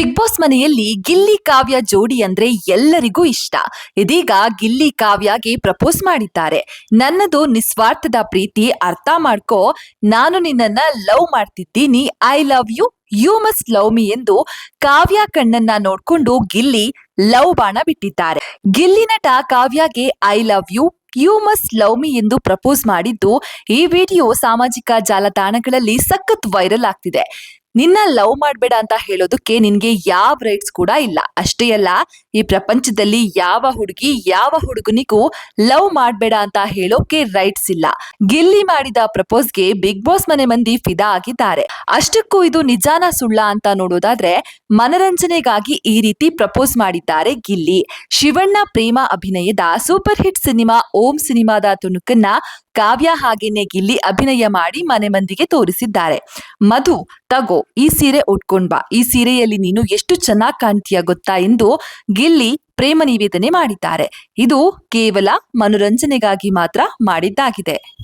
Big boss ಮನೆಯಲ್ಲಿ ಗಿಲ್ಲಿ ಕಾವ್ಯ ಜೋಡಿ ಅಂದ್ರೆ ಎಲ್ಲರಿಗೂ ಇಷ್ಟ. ಇದೀಗ ಗಿಲ್ಲಿ ಕಾವ್ಯಗೆ ಪ್ರಪೋಸ್ ಮಾಡಿದ್ದಾರೆ. ನನ್ನದು ನಿಸ್ವಾರ್ಥದ ಪ್ರೀತಿ ಅರ್ಥ ಮಾಡ್ಕೋ, ನಾನು ನಿನ್ನನ್ನ ಲವ್ ಮಾಡ್ತಿದ್ದೀನಿ. I love you you must love me ಎಂದು ಕಾವ್ಯ ಕಣ್ಣನ್ನ ನೋಡ್ಕೊಂಡು ಗಿಲ್ಲಿ ಲವ್ ಬಾಣ ಬಿಟ್ಟಿದ್ದಾರೆ. ಗಿಲ್ಲಿ ನಟ ಕಾವ್ಯಗೆ I love you you must love me ಎಂದು ಪ್ರಪೋಸ್ ಮಾಡಿದ್ದು ಈ ವಿಡಿಯೋ ಸಾಮಾಜಿಕ ಜಾಲತಾಣಗಳಲ್ಲಿ ಸಖತ್ ವೈರಲ್ ಆಗ್ತಿದೆ. ನಿನ್ನ ಲವ್ ಮಾಡ್ಬೇಡ ಅಂತ ಹೇಳೋದಕ್ಕೆ ನಿನ್ಗೆ ಯಾವ ರೈಟ್ಸ್ ಕೂಡ ಇಲ್ಲ. ಅಷ್ಟೇ ಅಲ್ಲ, ಈ ಪ್ರಪಂಚದಲ್ಲಿ ಯಾವ ಹುಡುಗಿ, ಯಾವ ಹುಡುಗನಿಗೂ ಲವ್ ಮಾಡ್ಬೇಡ ಅಂತ ಹೇಳೋಕೆ ರೈಟ್ಸ್ ಇಲ್ಲ. ಗಿಲ್ಲಿ ಮಾಡಿದ ಪ್ರಪೋಸ್ಗೆ ಬಿಗ್ ಬಾಸ್ ಮನೆ ಮಂದಿ ಫಿದಾ ಆಗಿದ್ದಾರೆ. ಅಷ್ಟಕ್ಕೂ ಇದು ನಿಜಾನ ಸುಳ್ಳ ಅಂತ ನೋಡೋದಾದ್ರೆ, ಮನರಂಜನೆಗಾಗಿ ಈ ರೀತಿ ಪ್ರಪೋಸ್ ಮಾಡಿದ್ದಾರೆ ಗಿಲ್ಲಿ. ಶಿವಣ್ಣ ಪ್ರೇಮ ಅಭಿನಯದ ಸೂಪರ್ ಹಿಟ್ ಸಿನಿಮಾ ಓಂ ಸಿನಿಮಾದ ತುಣುಕನ್ನ ಕಾವ್ಯ ಹಾಗೇನೆ ಗಿಲ್ಲಿ ಅಭಿನಯ ಮಾಡಿ ಮನೆ ಮಂದಿಗೆ ತೋರಿಸಿದ್ದಾರೆ. ಮಧು, ತಗೋ ಈ ಸೀರೆ ಉಟ್ಕೊಂಡ್ ಬಾ. ಈ ಸೀರೆಯಲ್ಲಿ ನೀನು ಎಷ್ಟು ಚೆನ್ನಾಗಿ ಕಾಣ್ತೀಯ ಗೊತ್ತಾ ಎಂದು ಗಿಲ್ಲಿ ಪ್ರೇಮ ನಿವೇದನೆ ಮಾಡಿದ್ದಾರೆ. ಇದು ಕೇವಲ ಮನೋರಂಜನೆಗಾಗಿ ಮಾತ್ರ ಮಾಡಿದ್ದಾಗಿದೆ.